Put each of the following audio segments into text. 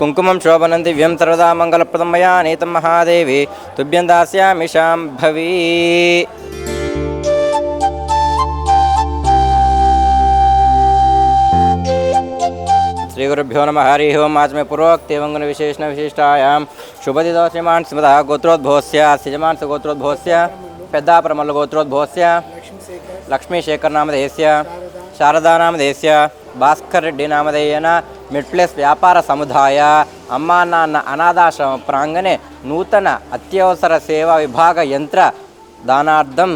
कुंकुम शोभनन्दिव्यं सर्वदा मङ्गलप्रदं मया नीतं महादेवी, तुभ्यं दास्यामि शाम्भवी श्रीगुरुभ्यो नमः, हरिः ओम् आत्मे पूर्वोक्तेवङ्गनविशेषणविशिष्टायां शुभदितो श्रीमान् स्मृतः गोत्रोद्भवस्य सिजमान् स गोत्रोद्भवस्य पेद्दापरमल्लगोत्रोद्भवस्य, लक्ष्मीशेखरनामधेयस्य, शारदानामधेयस्य, भास्कररेड्डिनामधेयेन పెద్దాపరమల్ల గోత్రోద్భవస్య లక్ష్మీశేఖర్ నామధేయస్య శారదానామధేయస్య భాస్కర్ రెడ్డి నామధేయన మిడ్ ప్లేస్ వ్యాపార సముదాయ అమ్మా నాన్న అనాథాశ్రమ ప్రాంగణే నూతన అత్యవసర సేవా విభాగ యంత్ర దానార్థం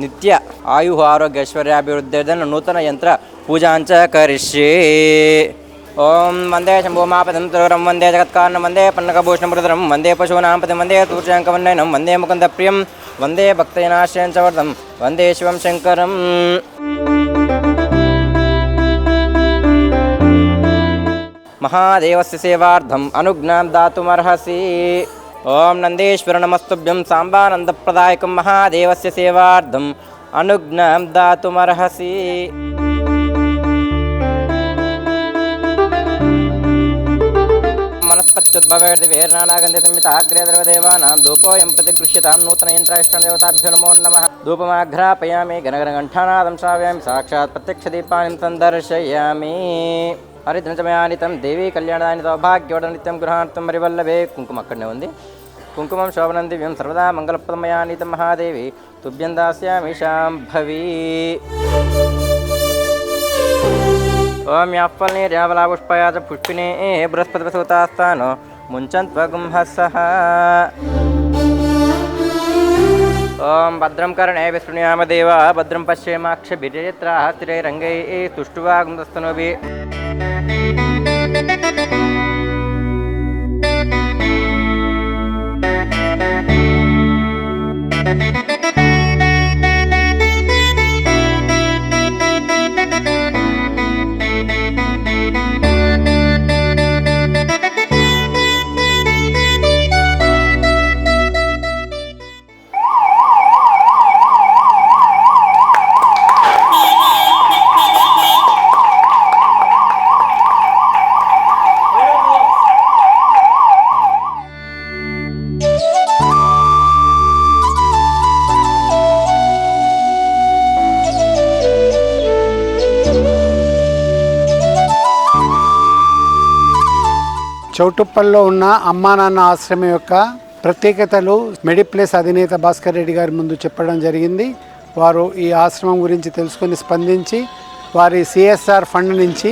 నిత్య ఆయు ఆరోగ్య ఐశ్వర్యాభివృద్ధిర్దన నూతన యంత్ర పూజాంచ కరిష్యే ఓం వందే శంభూమాపదం తురం వందే జగత్కారణం వందే పన్నకభూషణమృతరం వందే పశూనాం పదం వందే తూర్చాంకవన్నయనం వందే ముకుంద ప్రియం వందే భక్తైనాశ్రయం చ వర్ధం వందే శివం శంకరం మహాదేవస్య సేవార్థం అనుజ్ఞాం దాతుమర్హసి ఓం నందీశ్వర నమస్తుభ్యం సాంబానందప్రదాయకం మహాదేవస్య సేవార్థం అనుజ్ఞాం దాతుమర్హసి మనస్పత్యుద్భవేర్ది ధూపోయం ప్రతిగృహ్యతాం నూతన యంత్రాష్టదేవతాభ్యో నమో నమ ధూపమాఘ్రాపయామి గణగణఘంఠానాదం శ్రావ్యామి సాక్షాత్ ప్రత్యక్షదీపాన్ని సందర్శయామి హరిద్రచమయానితం దేవీ కళ్యాణాని సౌభాగ్యోడ నిత్యం గృహార్థం మరివల్లభే కుంకుమ అక్కడనే ఉంది. కుంకుమం శోభనం దివ్యం సర్వదా మంగళప్రదమయానితం మహాదేవి. తుభ్యం దాస్యామి శాంభవి. ఓం యాఫల్ని ర్యావలాపుష్పయా చ సహా. ॐ भद्रं कर्णे विष्णुयामदेव भद्रं पश्येमाक्षभिरेत्राः स्थिरैरङ्गैः तुष्ट्वागुन्दस्तनोभि చౌటుప్పల్లో ఉన్న అమ్మా నాన్న ఆశ్రమం యొక్క ప్రత్యేకతలు మెడిప్లేస్ అధినేత భాస్కర్ రెడ్డి గారి ముందు చెప్పడం జరిగింది. వారు ఈ ఆశ్రమం గురించి తెలుసుకొని స్పందించి వారి సిఎస్ఆర్ ఫండ్ నుంచి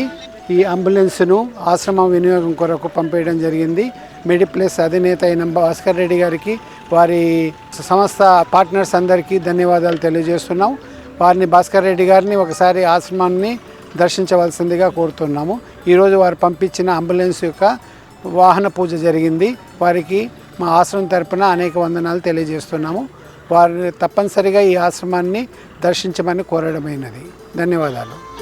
ఈ అంబులెన్స్ను ఆశ్రమం వినియోగం కొరకు పంపేయడం జరిగింది. మెడిప్లేస్ అధినేత అయిన భాస్కర్ రెడ్డి గారికి వారి సంస్థ పార్ట్నర్స్ అందరికీ ధన్యవాదాలు తెలియజేస్తున్నాం. వారిని భాస్కర్ రెడ్డి గారిని ఒకసారి ఆశ్రమాన్ని దర్శించవలసిందిగా కోరుతున్నాము. ఈరోజు వారు పంపించిన అంబులెన్స్ యొక్క వాహన పూజ జరిగింది. వారికి మా ఆశ్రమం తరపున అనేక వందనాలు తెలియజేస్తున్నాము. వారిని తప్పనిసరిగా ఈ ఆశ్రమాన్ని దర్శించమని కోరడమైనది. ధన్యవాదాలు.